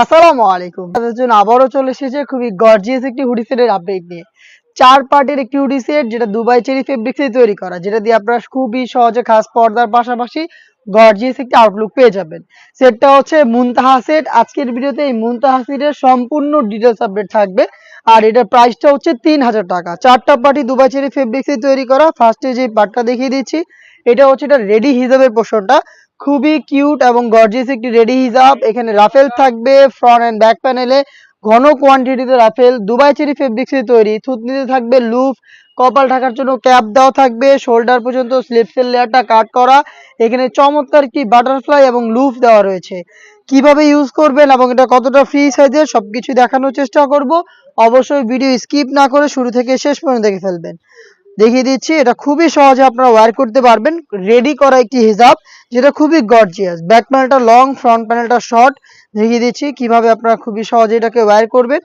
আসসালামু আলাইকুম। তাদের জন্য আবারও চলে এসেছে খুবই গর্জিয়াস একটি হুডি সেটের আপডেট নিয়ে। চার পার্টের একটি হুডি সেট যেটা দুবাই চেরি ফেব্রিক্সে তৈরি করা, যেটা দিয়ে আপনারা খুবই সহজে খাস পর্দার পাশাপাশি গর্জিয়াস একটি আউটলুক পেয়ে যাবেন। সেটটা হচ্ছে মুনতাহা সেট আজকের ভিডিওতে এই মুনতাহা সেটের সম্পূর্ণ ডিটেলস আপডেট থাকবে। আর এটার প্রাইসটা হচ্ছে তিন হাজার টাকা। চারটা পার্টি দুবাই চেরি ফেব্রিক্সে তৈরি করা ফার্স্টে যে পার্টটা দেখিয়ে দিচ্ছি, এটা হচ্ছে এটা রেডি হিসাবের পোর্শনটা খুবই কিউট এবং গর্জিয়াস একটি রেডি হিসাব এখানে রাফেল থাকবে ফ্রন্ট এন্ড ব্যাক প্যানেলে ঘন কোয়ান্টিটিতে রাফেল। দুবাই চেরি ফেব্রিক্সে তৈরি। থুতনিতে থাকবে লুফ কপাল ঢাকার জন্য ক্যাপ দেওয়া থাকবে। শোল্ডার পর্যন্ত স্লিপসের লেয়ারটা কাট করা। এখানে চমৎকার একটি বাটারফ্লাই এবং লুফ দেওয়া রয়েছে। কীভাবে ইউজ করবেন এবং এটা কতটা ফ্রি সাইজের সবকিছু দেখানোর চেষ্টা করব। অবশ্যই ভিডিও স্কিপ না করে শুরু থেকে শেষ পর্যন্ত দেখে ফেলবেন। দেখিয়ে দিচ্ছি, এটা খুবই সহজে আপনারা ওয়্যার করতে পারবেন। রেডি করা একটি হিসাব যেটা খুবই গর্জিয়াস ব্যাক প্যানেলটা লং ফ্রন্ট প্যানেলটা শর্ট দেখিয়ে দিচ্ছি কীভাবে আপনারা খুবই সহজে এটাকে ওয়্যার করবেন।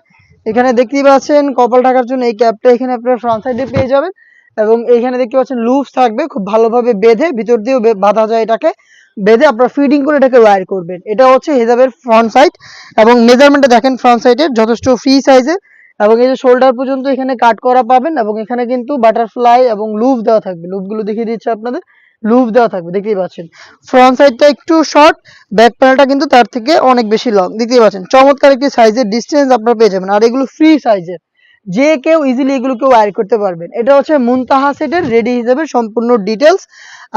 এখানে দেখতেই পাচ্ছেন, কপাল ঢাকার জন্য এই ক্যাপটা এখানে আপনারা ফ্রন্ট সাইডে পেয়ে যাবেন। এবং এইখানে দেখতে পাচ্ছেন লুপস থাকবে, খুব ভালোভাবে বেঁধে, ভিতর দিয়েও বাঁধা যায় এটাকে। বেঁধে আপনারা ফিডিং করে এটাকে ওয়্যার করবেন। এটা হচ্ছে হিজাবের ফ্রন্ট সাইড এবং মেজারমেন্টটা দেখেন ফ্রন্ট সাইডের যথেষ্ট ফ্রি সাইজের এবং এই যে শোল্ডার পর্যন্ত এখানে কাট করা পাবেন এবং এখানে কিন্তু বাটারফ্লাই এবং লুপ দেওয়া থাকবে। লুপগুলো দেখিয়ে দিচ্ছে আপনাদের। লুপ দেওয়া থাকবে, দেখতেই পাচ্ছেন। ফ্রন্ট সাইডটা একটু শর্ট ব্যাক প্যানেলটা কিন্তু তার থেকে অনেক বেশি লং দেখতেই পাচ্ছেন। চমৎকার একটি সাইজের ডিস্টেন্স আপনারা পেয়ে যাবেন। আর এগুলো ফ্রি সাইজের যে কেউ ইজিলি এগুলোকে ওয়্যার করতে পারবেন। এটা হচ্ছে মুনতাহা সেটের রেডি হিসেবে সম্পূর্ণ ডিটেলস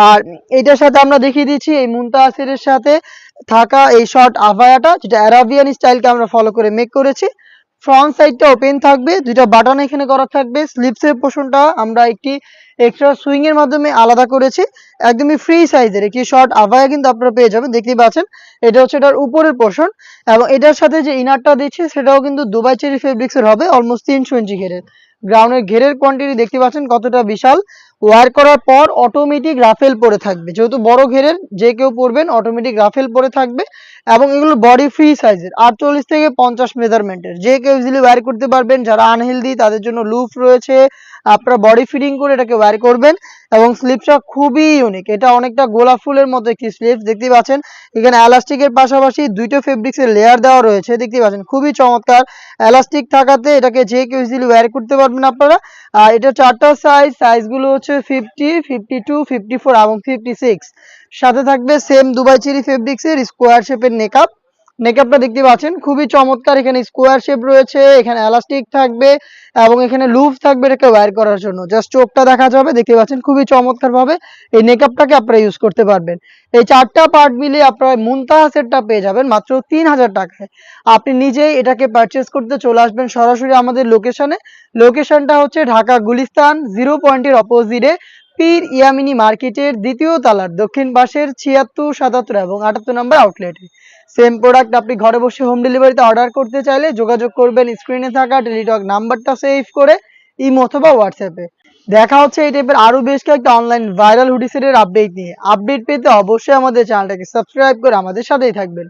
আর এটার সাথে আমরা দেখিয়ে দিচ্ছি, এই মুনতাহা সেটের সাথে থাকা এই শর্ট আভায়াটা, যেটা অ্যারাবিয়ান স্টাইলকে আমরা ফলো করে মেক করেছি। ফ্রন্ট সাইডটা ওপেন থাকবে, দুইটা বাটন এখানে করা থাকবে স্লিপসের পোর্শনটা আমরা একটি এক্সট্রা সুইং এর মাধ্যমে আলাদা করেছি, একদমই ফ্রি সাইজের একটি শর্ট আভায়া কিন্তু আপনারা পেয়ে যাবেন, দেখতেই পাচ্ছেন, এটা হচ্ছে এটার উপরের পোর্শন এবং এটার সাথে যে ইনারটা দিচ্ছে, সেটাও কিন্তু দুবাই চেরি ফেব্রিক্সের হবে অলমোস্ট তিনশো ইঞ্চি ঘেরের। গ্রাউন্ডের ঘেরের কোয়ান্টিটি দেখতে পাচ্ছেন কতটা বিশাল ওয়ার করার পর অটোমেটিক রাফেল পরে থাকবে। যেহেতু বড় ঘেরের, যে কেউ পরবেন অটোমেটিক রাফেল পরে থাকবে এবং এগুলো বডি ফ্রি সাইজের আটচল্লিশ থেকে পঞ্চাশ মেজারমেন্টের যে কেউ ইজিলি ওয়ার করতে পারবেন, যারা আনহেলদি তাদের জন্য লুফ রয়েছে, আপনারা বডি ফিটিং করে এটাকে ওয়ার করবেন এবং স্লিপসটা খুবই ইউনিক এটা অনেকটা গোলাপ ফুলের মতো একটি স্লিপস দেখতে পাচ্ছেন? এখানে এলাস্টিকের পাশাপাশি দুইটা ফেব্রিক্সের লেয়ার দেওয়া রয়েছে দেখতে পাচ্ছেন? খুবই চমৎকার। এলাস্টিক থাকাতে এটাকে যে কেউ ইজিলি ওয়ার করতে পারবেন আপনারা আর এটা চারটা সাইজ সাইজগুলো হচ্ছে fifty fifty two fifty four এবং ফিফটি সিক্স সাথে থাকবে সেম দুবাই চেরি ফেব্রিক্সের স্কোয়ার শেপের নেকআপ নেকআপটা দেখতে পাচ্ছেন, খুবই চমৎকার। এখানে স্কোয়ার শেপ রয়েছে, এখানে এলাস্টিক থাকবে এবং এখানে লুপ থাকবে এটাকে ওয়্যার করার জন্য। জাস্ট চোখটা দেখা যাবে, দেখতে পাচ্ছেন, খুবই চমৎকার ভাবে এই নেকআপটাকে আপনারা ইউজ করতে পারবেন। এই চারটা পার্ট মিলিয়ে আপনারা মুনতাহা সেটটা পেয়ে যাবেন মাত্র তিন হাজার টাকায়। আপনি নিজেই এটাকে পারচেস করতে চলে আসবেন সরাসরি আমাদের লোকেশনে লোকেশনটা হচ্ছে ঢাকা গুলিস্তান জিরো পয়েন্টের অপোজিটে পীর ইয়ামিনী মার্কেটের দ্বিতীয় তালার দক্ষিণ পাশের ছিয়াত্তর, সাতাত্তর এবং আটাত্তর নম্বর আউটলেটে সেম প্রোডাক্ট আপনি ঘরে বসে হোম ডেলিভারিতে অর্ডার করতে চাইলে যোগাযোগ করবেন স্ক্রিনে থাকা টেলিটক নাম্বারটা সেভ করে ইমো অথবা হোয়াটসঅ্যাপে দেখা হচ্ছে এই টাইপের আরও বেশ কয়েকটা অনলাইন ভাইরাল হুডিসেটের আপডেট নিয়ে। আপডেট পেতে অবশ্যই আমাদের চ্যানেলটাকে সাবস্ক্রাইব করে আমাদের সাথেই থাকবেন।